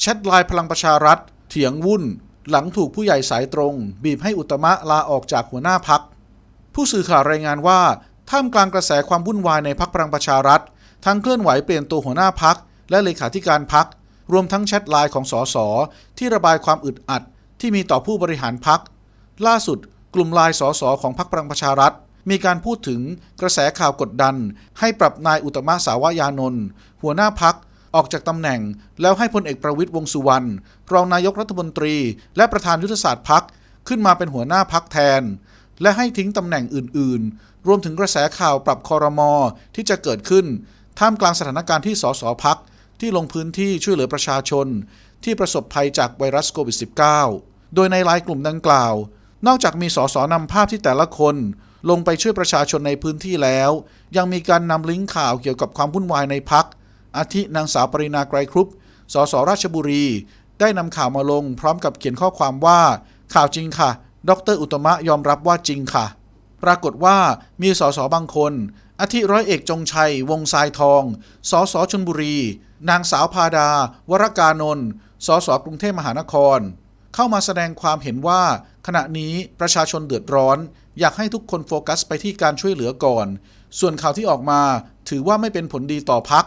แชทไลน์พลังประชารัฐ เถียงวุ่น หลังถูกผู้ใหญ่สายตรง บีบให้อุตมะลาออกจากหัวหน้าพัก ผู้สื่อข่าวรายงานว่า ท่ามกลางกระแสความวุ่นวายในพักพลังประชารัฐ ทั้งเคลื่อนไหวเปลี่ยนตัวหัวหน้าพัก และเลขาธิการพัก รวมทั้งแชทไลน์ของสสที่ระบายความอึดอัด ที่มีต่อผู้บริหารพัก ล่าสุด กลุ่มไลน์สสของพรรคพลังประชารัฐมีการพูดถึงกระแสข่าวกดดัน ให้ปรับนายอุตตมะสาวยานนท์หัวหน้าพัก ออกจากตำแหน่ง แล้วให้พลเอกประวิตยวงสุวรรณรองนายกรัฐมนตรี และประธานยุทธศาสตร์พักขึ้นมาเป็นหัวหน้าพักแทน และให้ทิ้งตำแหน่งอื่น ๆ รวมถึงกระแสข่าวปรับคอรมอที่จะเกิดขึ้น ท่ามกลางสถานการณ์ที่สสพักที่ลงพื้นที่ช่วยเหลือประชาชน ที่ประสบภัยจากไวรัสโควิด -19 โดยในไลน์กลุ่มดังกล่าว นอกจากมีสสนำภาพที่แต่ละคนลงไปช่วยประชาชนในพื้นที่แล้ว ยังมีการนำลิงก์ข่าวเกี่ยวกับความวุ่นวายในพัก อาทินางสาวปรินาไกรครุปสสราชบุรี ได้นำข่าวมาลงพร้อมกับเขียนข้อความว่า ข่าวจริงค่ะ ดร อุตมะยอมรับว่าจริงค่ะ ปรากฏว่ามีสสบางคนอาทิร้อยเอกจงชัย วงทรายทอง สสชนบุรี นางสาวพาดา วรกานนท์สสกรุงเทพมหานคร เข้ามาแสดงความเห็นว่า ขณะนี้ประชาชนเดือดร้อน อยากให้ทุกคนโฟกัสไปที่การช่วยเหลือก่อน ส่วนข่าวที่ออกมาถือว่าไม่เป็นผลดีต่อพัก